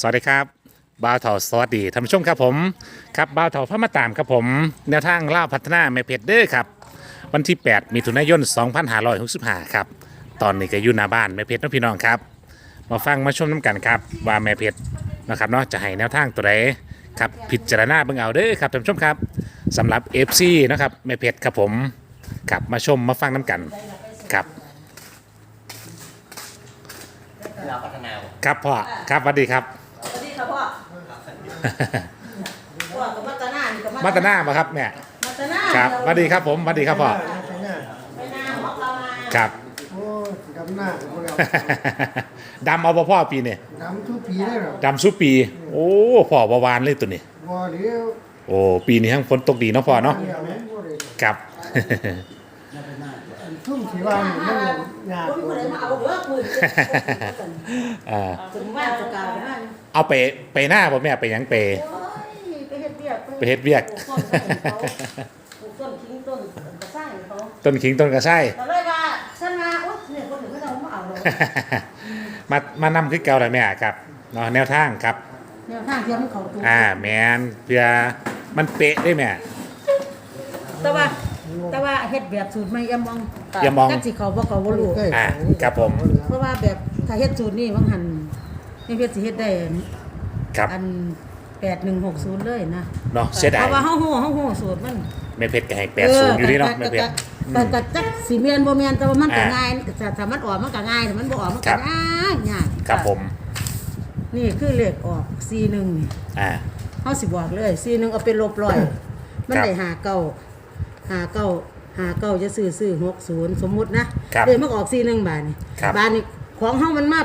สวัสดีครับบ่าวเถาสวัสดีท่านผู้ชมครับผมครับบ่าวเถาพระมาตามครับผม แนวทางล่าวพัฒนาแม่เพชรเด้อครับ วันที่ 8 มิถุนายน 2565 ครับ ตอนนี้ก็อยู่หน้าบ้านแม่เพชรนะพี่น้องครับ มาฟังมาชมน้ำกันครับ ว่าแม่เพชรนะครับเนาะจะให้แนวทางตัวใดครับพิจารณาเบิ่งเอาเด้อครับท่านผู้ชมครับสำหรับ FC นะครับแม่เพชรครับผมครับมาชมมาฟังน้ำกันครับเราพัฒนาครับพ่อครับสวัสดีครับสวัสดีค่ะพ่อ พ่อกับมัตตนานี่กับมัตตนามาครับแม่มัตตนาครับสวัสดีครับผมสวัสดีครับพ่อไปนาหมอเขามาครับโอ้ยดำหน้าของเราดำเอาบ่พ่อปีนี่ดำทุกปีได้หรอดำสุปี โอ้พ่อบาวานเลยตัวนี้บ่เดี๋ยวโอ้ปีนี้ทั้งฝนตกดีเนาะพ่อเนาะเดี๋ยวมันบ่ได้ครับอัน ทุ่มที่ว่านี่มันยากคนคนไหนมาเอาเยอะคุยอ่าถึงบ้าจะกล่าวว่าเอาไปไปหน้าบ่แม่ไปหยังไปไปเฮ็ดเวียกไปเฮ็ดเวียกต้นขิงต้นกระไซ้เขาต้นขิงต้นกระไส้แต่เลยว่าฉันมาโอ๊ยเนี่ยคนอื่นก็เขาจะมาเอาเลยมามานำคือเกาเลยแม่ครับเนาะแนวทางครับแนวทางเทียมเขาตัวอ่าแมนเพื่อมันเป๊ะได้แม่แต่ว่า แต่ว่าเฮ็ดแบบสูตรไม่ยำมองอย่ามอง จักสิเขาบ่เขาบ่รู้ใกล้อ่าครับผม เพราะว่าแบบถ้าเฮ็ดสูตรนี่บางหันนี่เฮ็ดสิเฮ็ดได้ครับอัน8160เลยนะเนาะเสียดาเพยราะว่าเฮาฮู้เฮาฮู้สูตรมันแม่เพชรก็ให้แปดศูนย์อยู่นี่เนาะแม่เพชรแต่แต่จักสิแม่นบ่แม่นแต่ว่ามันก็อ่าง่ายแต่ถ้ามันออกมันก็ง่ายถ้ามันบ่ออกมันครัก็บ ยากยากครับผม นี่คือเลขออก41นี่ อ่าเฮาสิบอกเลย41เอาเป็นลบร้อย มันครับได้หาเก้า หาเก้าหาเก้าจะซื้อซื้อ60สมมุตินะครับเลขมันออก41บาทนี่ครับ บาทนี่ของเฮามันมา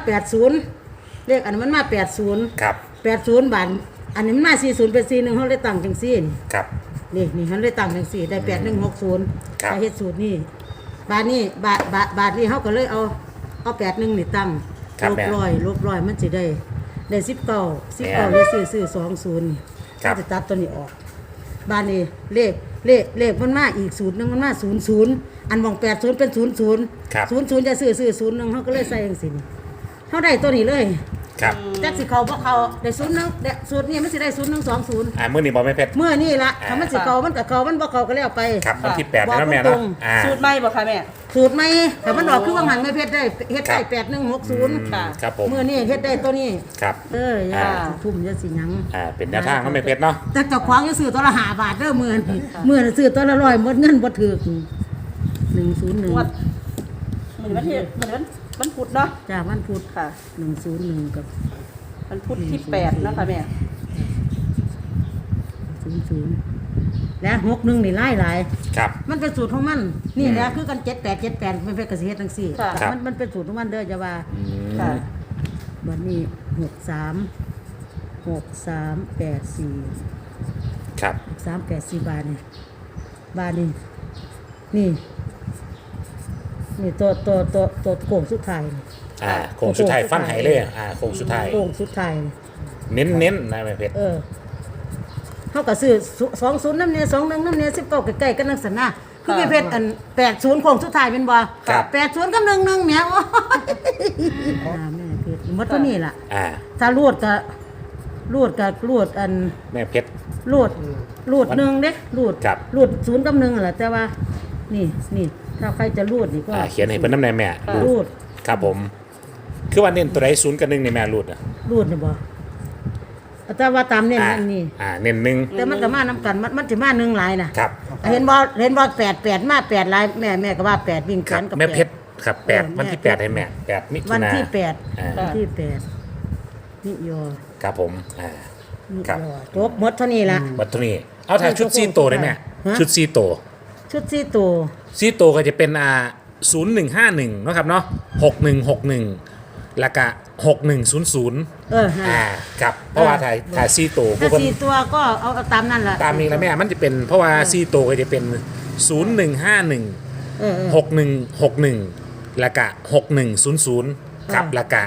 80เลขอันนั้นมันมา80ครับแปดศูนย์บาทอันนี้มันมาสี่ศูนย์เป็นสี่หนึ่งเขาเลยตั้งจังสี่นี่ ครับ นี่นี่เขาเลยตั้งจังสี่ได้แปดหนึ่งหกศูนย์ครับ เฮ็ดสูตรนี่บาทนี่บาทบาทบาทนี่เขาก็เลยเอาเอาแปดหนึ่งนี่ตั้งครับลบแม่ร้อยลบร้อยมันจะได้ได้สิบเก้าสิบแม่เก้าเลยซื้อซื้อสองศูนย์ครับเขาจะตัดตัวนี้ออก บาทนี่เลข เลขเลขมันมาอีกสูตรหนึ่งมันมาศูนย์ศูนย์อันมองแปดศูนย์เป็นศูนย์ศูนย์ครับ ศูนย์ศูนย์จะซื้อซื้อศูนย์หนึ่งเขาก็เลยใส่จังสี่นี่เขาได้ตัวนี้เลย ครับจักสิเขาบ่เขาได้ศูนย์หนึงได้สูตรนี้มันสิได้ศูนย์หนึ่งสองศูนย์อ่ามื้อนี้บ่แม่เพชร เมื่อนี่ละอ่า ถ้ามันสิเขามันก็เขามันบ่เขาก็แล้วไป ครับวันที่แปดบอกนะแม่ตรเนาะงอ่า สูตรใหม่บ่คะแม่ สูตรไหมแต่มันออกคือว่าหันไม่เพชรได้เฮ็ดได้ครับแปดหนึ่งหกศูนย์ค่ะ ครับผม เมื่อนี่เฮ็ดได้ตัวนี้ ครับเอออย่าอ่าสิทุ่มอย่าสิหยัง อ่าเป็นแนวทางของแม่เพชรเนาะ แต่เจ้าของจะซื้อตัวละห้าบาทเด้อมื่อนี่มื่อน่ะซื้อตัวละร้อยหมดเงินบ่ถูกหนึ่งศูนย์หนึ่งงวด เหมือนวันที่เหมือนวัน วันพุธเนาะจ้าวันพุธค่ะหนึ่งศูนย์หนึ่งกับวันพุธที่แปดเนาะค่ะแม่ศูนย์ศูนย์และหกหนึ่งนี่ไล่หลายครับ มันเป็นสูตรของมัน นี่แหละคือกันเจ็ดแปดเจ็ดแปดมันเป็นกระเสียทั้งสี่ค่ะครับมันมันเป็นสูตรของมันเด้อจะว่าค่ะบัดนี้หกสามหกสามแปดสี่ครับหกสามแปดสี่บาทนี่บาทนี่นี่ นี่ตัวตัวตัวตัวโค้งสุดท้ายนี่อ่าโค้งสุดท้ายฟันไหเลยอ่าโค้งสุดท้ายโค้งสุดท้ายนี่เน้นเน้นๆนะแม่เพชรเออเขาก็ซื้อสองศูนย์น้ำเนี่ยสองหนึ่งน้ำเนี่ยสิบเก้าใกล้ๆกันนักสันนะคือเป็นเพชรอันแปดศูนย์โค้งสุดท้ายเป็นบ่ครับ แปดศูนย์กับหนึ่งหนึ่งแหม่โอ้ยอ่าแม่เพชรหมดตัวนี้ล่ะ อ่า ถ้ารูดก็รูดก็รูดอันแม่เพชร รูดรูดหนึ่งเด้รูดครับ รูดศูนย์กับหนึ่งแหละแต่ว่า นี่นี่ ถ้าใครจะรูดนี่ก็อ่าเขียนให้เพิ่นน้ำในแม่รูดครับผม คือว่าเน้นตัวใดศูนย์กับหนึ่งในแม่รูดอะรูดนี่บ่แต่ว่าตามเนี่ยอ่านั่นนี่อ่าเน้นหนึ่งแต่มันก็มาน้ำกันมันมันจะมาหนึ่งหลายนะครับเห็นบ่เห็นบ่แปดแปดมาแปดหลายแม่แม่ก็ว่าแปดวิ่งคแขรับนกับแม่เพแปชดรครับแปดเออวันที่แม่แปดให้แม่แปดมิถุวันนาที่แปดอ่าวันที่แปดนิยอครับผมอ่านิครับ ยอจบหมดเท่านี้ละ วัตถุนี้เอาถ่ายชุดซีโตได้ไหมฮะ ชุดซีโตชุดสี่ตัว ซีโตก็จะเป็นอ่าศูนย์หนึ่งห้าหนึ่งนาะครับเนาะหกหนึ่งหกหนึ่งแล้วก็หกหนึ่งศูนย์ศูนย์เออฮะอ่าครับเพราะว่าถ่ายถ่ายซีโตพวถ้ากคน สี่ตัวก็เอาเอาตามนั่นแหละตามนี้แล้วแม่มันจะเป็นเพราะว่าซีโตก็จะเป็นศูนย์หนึ่งห้าหนึ่งเออเออหกหนึ่งหกหนึ่งแล้วก็หกหนึ่งศูนย์ศูนย์ครับอ่า แล้วก็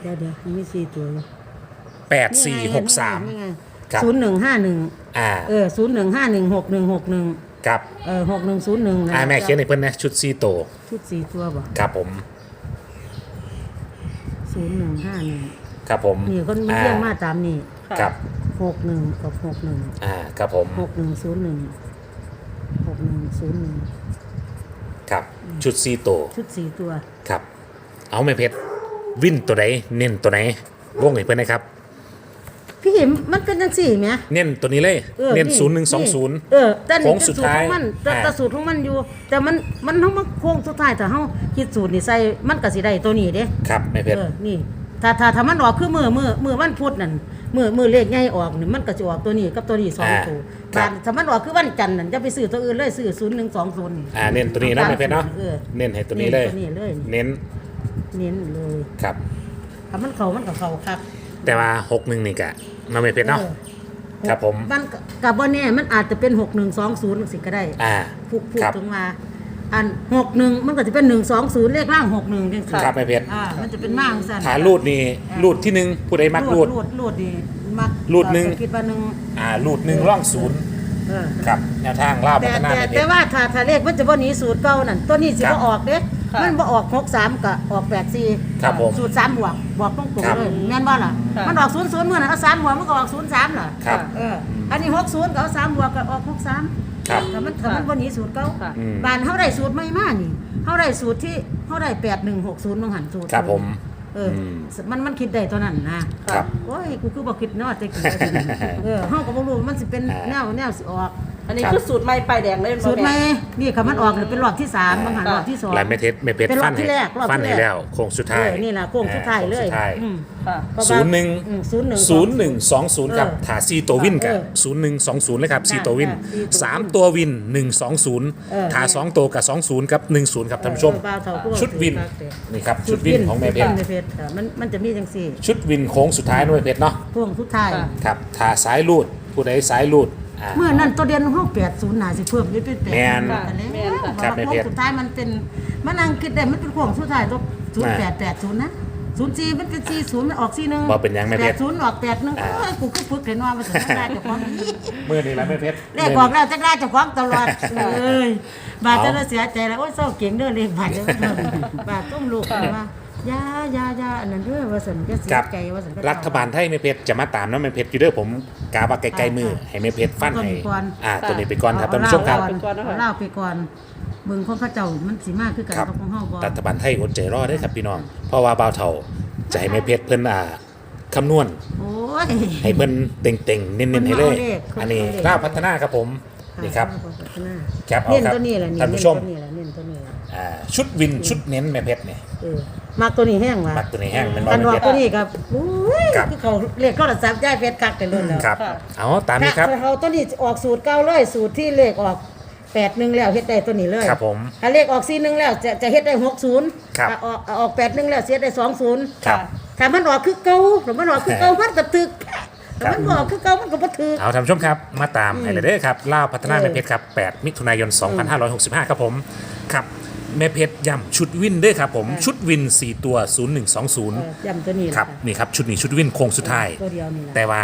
เดี๋ยวเดี๋ยวมีสี่ตัวอยู่แปดสี่หกสามนี่ไงครับ ศูนย์หนึ่งห้าหนึ่งอ่าเออศูนย์หนึ่งห้าหนึ่งหกหนึ่งหกหนึ่ง ครับเออหกหนึ่งศูนย์หนึ่งอ่าแม่เขียนให้เพิ่นนะชุดซีโตชุดสี่ตัวบ่ครับผมศูนย์หนึ่งห้าหนึ่งคครับผมนี่คนมันเรียงมาตามนี่ค่ะครับหกหนึ่งกับหกหนึ่งอ่าครับผมหกหนึ่งศูนย์หนึ่งหกหนึ่งศูนย์หนึ่งครับชุดซีโตวชุดสี่ตัว ครับ เอาแม่เพชรวินตัวไหนเน้นตัวไหนวงให้เพื่อนนะครับ พี่เห็นมันเป็นจังสี่ไหม เน้นตัวนี้เลยออเน้นศูนย์หนึ่งสองศูนย์ เออแต่นี่โค้งคือสุสูดตรท้ายของมันแต่อ่า แต่สูตรของมันอยู่ แต่มันมันต้องมาโค้งสุดท้ายถ้าเฮาคิดสูตรนี่ใส่มันก็สิได้ตัวนี้เด้ครับแม่เพชร เออนี่ ถ้าถ้าถ้ามันออกคือมือมือมือวันพุธนั่นมือมือเลขใหญ่ออกนี่มันก็จะออกตัวนี้กับตัวนี้สองอ่าตัวครับบาดถ้ามันออกคือวันจันทร์นั่นจะไปซื้อตัวอื่นเลยซื้อศูนย์หนึ่งสองศูนย์นี่ อ่าเน้นตัวนี้เนาะแม่เพชรเนาะออเน้นให้ตัวนี้เลยตัวนี้เลย เน้นเน้นเลย ครับ ถ้ามันเข้ามันก็เข้าครับ แต่ว่าหกหนึ่งนี่กะน้องแม่เพชรเนาะออครับผม มันก็กับว่าแน่มันอาจจะเป็นหกหนึ่งสองศูนย์สิก็ได้อ่าพูดพูดครับ ถึงว่าอันหกหนึ่งมันก็จะเป็นหนึ่งสองศูนย์เลขล่างหกหนึ่งจังซี่ครับแม่เพชรอ่ามันจะเป็นมากสั่นฐานรูดนี่รูดที่หนึ่งผู้ใดมักรูด รูดรูดดีมักรูดหนึ่ง คิดว่าหนึ่งอ่ารูดหนึ่งร่องศูนย์เออ ครับ แนวทางล่าพัแต่ฒนาแต่แม่เพแต่ชร ว่าถ้าถ้าเลขมันจะบ่หนีสูตรเก่านั่นตัวนี้สิครับบ่ออกเด้ ค่ะมันบ่ออกหกสามกับออกแปดสี่ครับผมสูตรสามบวกบอกตรงครับๆเลยแม่นบ่ล่ะค่ะ มันออกศูนย์ศูนย์เมื่อนั้นเอาสามบวกมันก็ออกศูนย์สามล่ะครับ เอออันนี้หกศูนย์ก็เอาสามบวกก็ออกหกสามครับถ้ามันถ้ามันบ่หนีสูตรเก่า ค่ะ อืมบานเฮาได้สูตรใหม่มานี่เฮาได้สูตรที่เฮาได้แปดหนึ่งหกศูนย์บางหันสูตรครับผม เอออม มันมันคิดได้ตัวนั้นนะ ครับ โอ้ย กูคือบ่คิดเนาะแต่กี้ เออเฮาก็บ่รู้ว่ามันสิเป็นอ่าแนวแนวสิออก อันนี้ครับคือสูตรใหม่ป้ายแดงเลยสูตรใหม่แนี่ค่ะมันออกเนี่ยเป็นรอบที่สามบางหันรอบที่สองลายแม่เพชรแม่เพชรเป็นรอบฟันที่ให้แรกรอบฟันที่ให้แรกแล้วโค้งสุดเอท้ายอนี่ล่ะโค้งสุดท้ายเลยโค้งสุดท้ายอืมค่ะเพราะว่าศูนย์หนึ่งอืมศูนย์หนึ่ง ศูนย์หนึ่งสองศูนย์ครับเออถาซีตัววินกับเออศูนย์หนึ่งสองศูนย์เลยครับได้ซีตัววินได้สี่ตัวสามตัววินหนึ่งสองศูนย์เออ ถาสองตัวกับสองศูนย์กับหนึ่งศูนย์ครับท่านผู้ชม เออบ่าวเฒ่าก็บอกชุดวินถือคักเด้นี่ครับชุดวินของแม่เพชรแม่เพชรเออมันมันจะมีจังซี่ชุดวินโค้งสุดท้ายนะแม่เพชรเนาะพวงสุดท้ายค่ะครับถาสายลูดผู้ใดสายลูด อ่า เมื่อนั้นตัวเดียนของเฮา80น่าสิเพิ่มได้เป็น8แม่นแม่นค่ะ ครับโค้งสุดท้ายมันเป็นมันนั่งคิดได้มันเป็นโค้งสุดท้ายตัว0880นะ04มันเป็น40มันออก41บ่เป็นหยังแม่เพชร80ออก81อ่าโอ้ยกูคือฝึกเห็นว่ามันสิได้เจ้าของเมื่อนี้แหละแม่เพชรเลขบอกแล้วจะได้เจ้าของตลอดเอ้ยบาดจะได้เสียใจแล้วโอ้ยเศร้าเก่งเด้อเลขบาดจะบาดต้องลูกว่าอ ยาอยาอยาอันนั้นเด้อว่าสันก็เสีคยรับใจว่าสันก็รัฐบาลไทยแม่เพชรจะมาตามนะแม่เพชรอยู่เด้อผมกาบาไกลๆมือ ให้แม่เพชรฟันให้อ่าตัวนี้ไปก่อนครับท่านผู้ชมครับเอาเล่าไปก่อนเบิ่งของเขาเจ้ามันสิมากคือกันครับกับของเฮาบ่รัฐบาลไทยอดใจรอได้อครับพี่น้อง เพราะว่าบ่าวเฒ่าจะให้แม่เพชรเพิ่นอ่าคำนวณโอ้ยให้เพิ่นเต่งๆเน้นๆให้เลยเพิ่นเอาเลขเพิ่นอันนี้เอาเลขล่าวพัฒนาครับผมนี่ครับแคปเอาเน้นครับตัวนี้แหละนี่ท่านผู้ชมเน้นตัวนี้แหละเน้นตัวนี้แหละอ่าชุดวินชุดเน้นแม่เพชรเนี่ยเออ มากตัวนี้แห้งว่ะมักตัวนี้แห้งเป็นบ่กันแม่ว่าเพชรตัวนี้ครับอุ้ยครับ คือเขาเรียกโทรศัพท์ย้ายเพชรกักกันเลยแล้วครับค่ะเอาตามนี้ครับ ถ้าเขาตัวนี้ออกสูตรเก้าเลยสูตรที่เลขออกแปดหนึ่งแล้วเฮ็ดได้ตัวนี้เลยครับผมถ้าเลขออกสี่หนึ่งแล้วจะจะเฮ็ดได้หกศูนย์ครับถ้าออกออกแปดหนึ่งแล้วเสียได้สองศูนย์ครับถ้ามันออกคือเก่าถ้ามันออกคือเก่ามันก็ตึกถ้ามันบ่ออกคือเก่ามันก็บ่ถึก เอาท่านผู้ชมครับ มาตามให้เลยเด้อครับล่าวพัฒนาเออแม่เพชรครับ 8 มิถุนายน 2565 ครับผม ครับ แม่เพชรย่ำชุดวินเด้อครับผมชุดวิน 4 ตัวเออ0120ย้ำตัวนี้ครับนี่ครับชุดนี้ชุดวินโค้งสุดท้าย ตัวเดียวนี่แหละแต่ว่า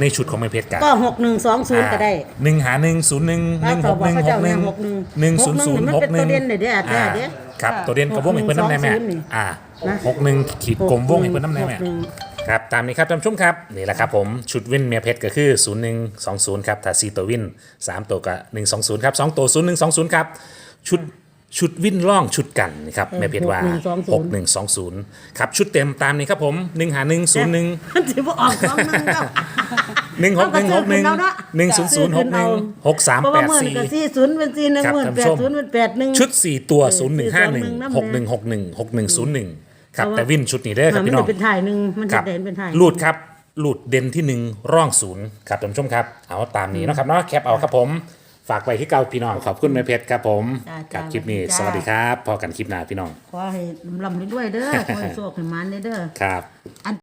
ในชุดของแม่เพชรกันก็หกหนึ่งสองศูนย์ก็ได้หนึ่งหาหนึ่งศูนย์หนึ่งหนึ่งหกหนึ่งหกหนึ่งหนึ่งศูนย์ศูนย์หกหนึ่งมันเป็นตัวเด่นเด้อเด้อเด้อเด้อครับตัวเด่นกับวงให้เพิ่นน้ำแน่แม่หกหนึ่งสองศูนย์นี่อ่านะหกหนึ่งขีดกลมวงให้เพิ่นน้ำแน่แม่หกหนึ่งครับตามนี้ครับท่านผู้ชมครับนี่แหละครับผมชุดวินเมียเพชรก็คือ 0 1 2 0 ครับถ้า4ตัววิน 3 ตัวก็1 2 0 ครับ 2 ตัว 0 1 2 0 ครับ ชุด ชุดวินล่องชุดกันนะครับเมียเพชรว่า6 1 2 0ครับชุดเต็มตามนี้ครับผม1หา1 0 1มันสิบ่ออกสองหนึ่งแล้ว1 6 1 6 1 1 0 0 6 1 6 3เพราะว่ามื่นก็8สี่ศูนย์เป็นสี่หนึ่งครับหมื่นท่านผู้แปชดมศูนย์เป็นแปดหนึ่ง4ชุด4ตัว0 1 5 1 6 1 6 1 6 1 0 1ครับเพราะว่าแต่วินชุดนี้เด้อครับมันพี่น้องจะเป็นถ่ายหนึ่งมันคจะรับเด่นเป็นถ่ายลูดครับลูดเด่นที่หนึ่งร่องศูนย์ครับท่านผู้ชมครับ เอาตามนี้เนาะครับเนาะแคปเอาครับผม ฝากไว้ที่เก่าพี่น้องขอบคุณแม่เพชรครับผมจ้ากับจ้าคลิปนี้จ้า สวัสดีครับพอกันคลิปหน้าพี่น้องขอให้ลำๆด้วยเด้อขอให้โชคให้มันเด้อ ครับอัน